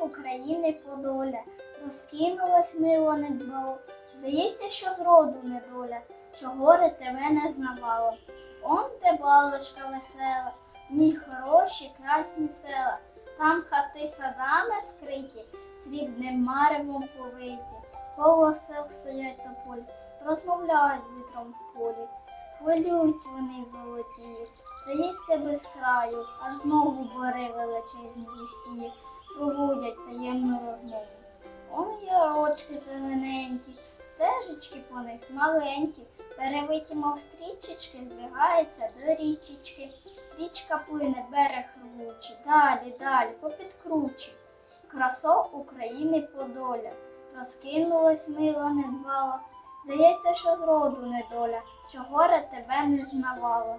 України Подоля, розкинулась мило недбало. Здається, що зроду недоля, що горе тебе не знавало. Он де балочка весела, в ній хороші, красні села, там хати садами вкриті, срібним маревом повиті, коло сел стоять тополі, розмовляють з вітром в полі, хвилюють вони золоті, здається без краю, аж знову бори величезні густі, проводять таємну розмову. Он ярочки зелененькі, стежечки по них маленькі, перевиті, мов стрічечки, збігаються до річечки. Річка плине, берег рвучий, далі, далі, попід кручі. Красо України Подоля, розкинулось мило недбало. Здається, що зроду недоля, що горе тебе не знавало.